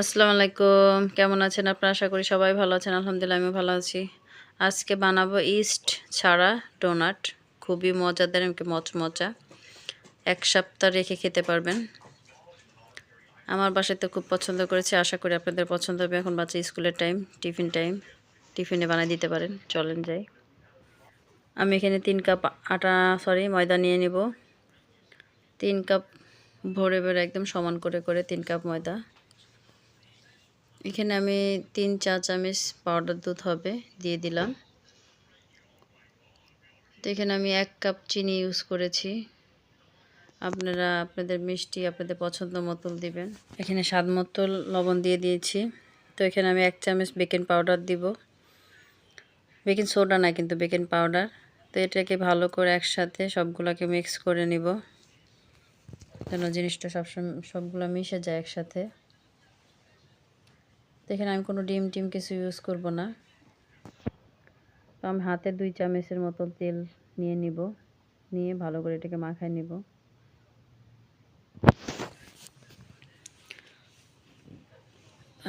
আসসালামু আলাইকুম। কেমন আছেন আপনারা? আশা করি সবাই ভালো আছেন। আলহামদুলিল্লাহ আমি ভালো আছি। আজকে বানাবো ইস্ট ছাড়া ডোনাট। খুবই মজাদার এমনকি মচমচা। এক সপ্তাহ রেখে খেতে পারবেন। আমার বাসায় তো খুব পছন্দ করেছি। আশা করি আপনাদের পছন্দ হবে। এখন বাচ্চা স্কুলের টাইম, টিফিন টাইম। টিফিনে বানিয়ে দিতে পারেন। চলেন যাই। আমি এখানে তিন কাপ আটা, সরি, ময়দা নিয়ে নিব। তিন কাপ ভরে ভরে একদম সমান করে করে তিন কাপ ময়দা। এখানে আমি তিন চা চামচ পাউডার দুধ হবে, দিয়ে দিলাম। তো এখানে আমি এক কাপ চিনি ইউজ করেছি। আপনারা, আপনাদের মিষ্টি আপনাদের পছন্দ মতো দিবেন। এখানে স্বাদ মতো লবণ দিয়ে দিয়েছি। তো এখানে আমি এক চামচ বেকিং পাউডার দিব। বেকিং সোডা না কিন্তু বেকিং পাউডার তো এটাকে ভালো করে একসাথে সবগুলোকে মিক্স করে নিব। যেন জিনিসটা সবসময়, সবগুলো মিশে যায় একসাথে। এখানে আমি কোনো ডিম টিম কিছু ইউজ করব না। তো আমি হাতে দুই চামচের মতো তেল নিয়ে নিব, নিয়ে ভালো করে এটাকে মাখায় নিব।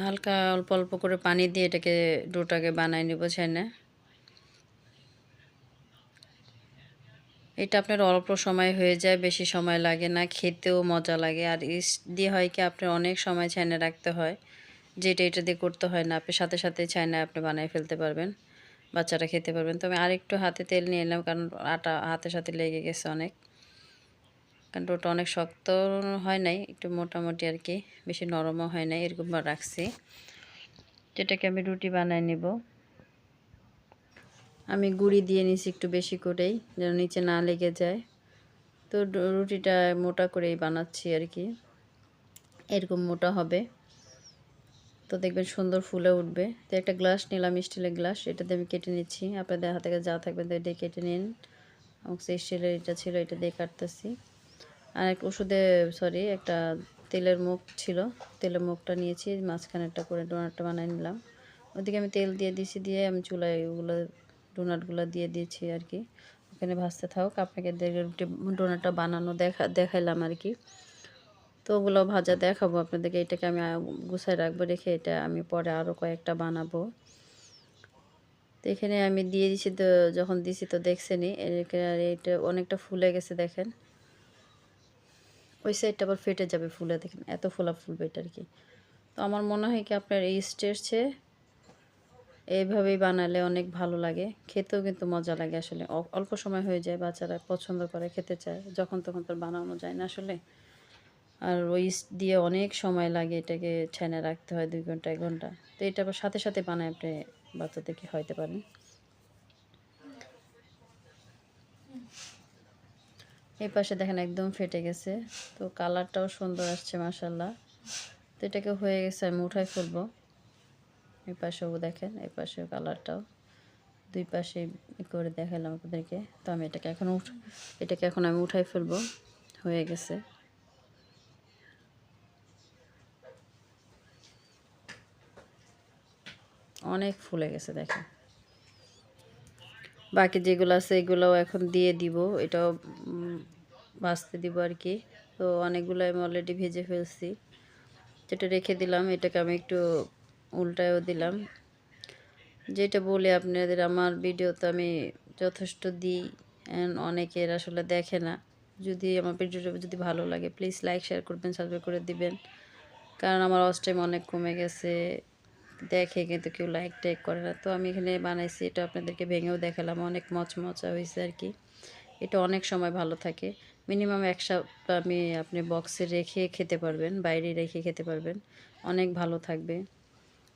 হালকা অল্প অল্প করে পানি দিয়ে এটাকে ডোটাকে বানায় নিব না এটা আপনার অল্প সময় হয়ে যায়, বেশি সময় লাগে না, খেতেও মজা লাগে। আর ইস্ট দিয়ে হয় কি, আপনার অনেক সময় ছেনে রাখতে হয়। যেটা এটা দিয়ে করতে হয় না। আপনি সাথে সাথে চায়না আপনি বানিয়ে ফেলতে পারবেন, বাচ্চারা খেতে পারবেন। তো আমি আরেকটু হাতে তেল নিয়ে এলাম, কারণ আটা হাতের সাথে লেগে গেছে অনেক। কারণ ওটা অনেক শক্ত হয় নাই, একটু মোটামুটি আর কি, বেশি নরমও হয় নাই, এরকম রাখছি। যেটাকে আমি রুটি বানাই নেব। আমি গুঁড়ি দিয়ে নিছি একটু বেশি করেই, যেন নিচে না লেগে যায়। তো রুটিটা মোটা করেই বানাচ্ছি আর কি। এরকম মোটা হবে। তো দেখবেন সুন্দর ফুলে উঠবে। তো একটা গ্লাস নিলাম, স্টিলের গ্লাস এটাতে আমি কেটে নিচ্ছি। আপনাদের হাতে যা থাকবে তো এটা কেটে নিন। সেই স্টিলের এটা ছিল, এটা দিয়ে কাটতেছি। আর এক ওষুধে সরি একটা তেলের মুখ ছিল। তেলের মুখটা নিয়েছি, মাঝখানেরটা করে ডোনাটটা বানিয়ে নিলাম। ওদিকে আমি তেল দিয়ে দিয়েছি দিয়ে আমি চুলায় ওগুলো, ডোনাটগুলো দিয়ে দিয়েছি আর কি। ওখানে ভাজতে থাকুক, আপনাকে ডোনাটটা বানানো দেখা, দেখাইলাম আর কি। তো ওগুলো ভাজা দেখাবো আপনাদেরকে। এটাকে আমি গুছাই রাখব, রেখে এটা আমি পরে আরও কয়েকটা বানাবো। তো এখানে আমি দিয়ে দিছি তো, যখন দিছি তো দেখছেনি আর এটা অনেকটা ফুলে গেছে দেখেন। ওই সাইডটা আবার ফেটে যাবে ফুলে, দেখেন এত ফোলা ফুলবে এটা আর কি তো আমার মনে হয় কি আপনার এই স্টেজে এইভাবেই বানালে অনেক ভালো লাগে। খেতেও কিন্তু মজা লাগে আসলে। অল্প সময় হয়ে যায়, বাচ্চারা পছন্দ করে, খেতে চায়, যখন তখন তো বানানো যায় না আসলে। আর ওই দিয়ে অনেক সময় লাগে এটাকে ছেনে রাখতে হয় দুই ঘণ্টা, এক ঘণ্টা। তো এটা আবার সাথে সাথে বানায় আপনি বাচ্চাদেরকে খাইতে পারেন। এই পাশে দেখেন একদম ফেটে গেছে। তো কালারটাও সুন্দর আসছে মাসাল্লাহ তো এটাকে হয়ে গেছে, আমি উঠাই ফেলব। এই পাশেও দেখেন, এই পাশেও কালারটাও। দুই পাশে করে দেখালাম আপনাদেরকে। তো আমি এটাকে এখন উঠ এটাকে এখন আমি উঠাই ফেলব। হয়ে গেছে। অনেক ফুলে গেছে, দেখেন। বাকি যেগুলো আছে, এগুলোও এখন দিয়ে দিব। এটাও ভাজতে দিব আর কি। তো অনেকগুলো আমি অলরেডি ভেজে ফেলছি। যেটা রেখে দিলাম, এটাকে আমি একটু উল্টায়ও দিলাম। যেটা বলি আপনাদের, আমার ভিডিওতে আমি যথেষ্ট দিই অ্যান্ড অনেকের আসলে দেখে না। যদি আমার ভিডিওটা যদি ভালো লাগে প্লিজ লাইক শেয়ার করবেন সাবস্ক্রাইব করে দিবেন। কারণ আমার অস টাইম অনেক কমে গেছে। দেখে কিন্তু কেউ লাইক টাইক করে না। তো আমি এখানে বানাইছি, এটা আপনাদেরকে ভেঙেও দেখালাম, অনেক মচমচা হয়েছে আর কি এটা অনেক সময় ভালো থাকে। মিনিমাম এক সপ্তাহ আমি আপনি বক্সে রেখে খেতে পারবেন, বাইরে রেখে খেতে পারবেন। অনেক ভালো থাকবে।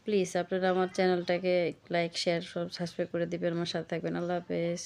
প্লিজ আপনারা আমার চ্যানেলটাকে লাইক শেয়ার সব সাবস্ক্রাইব করে দেবেন, আমার সাথে থাকবেন। আল্লাহ হাফেজ।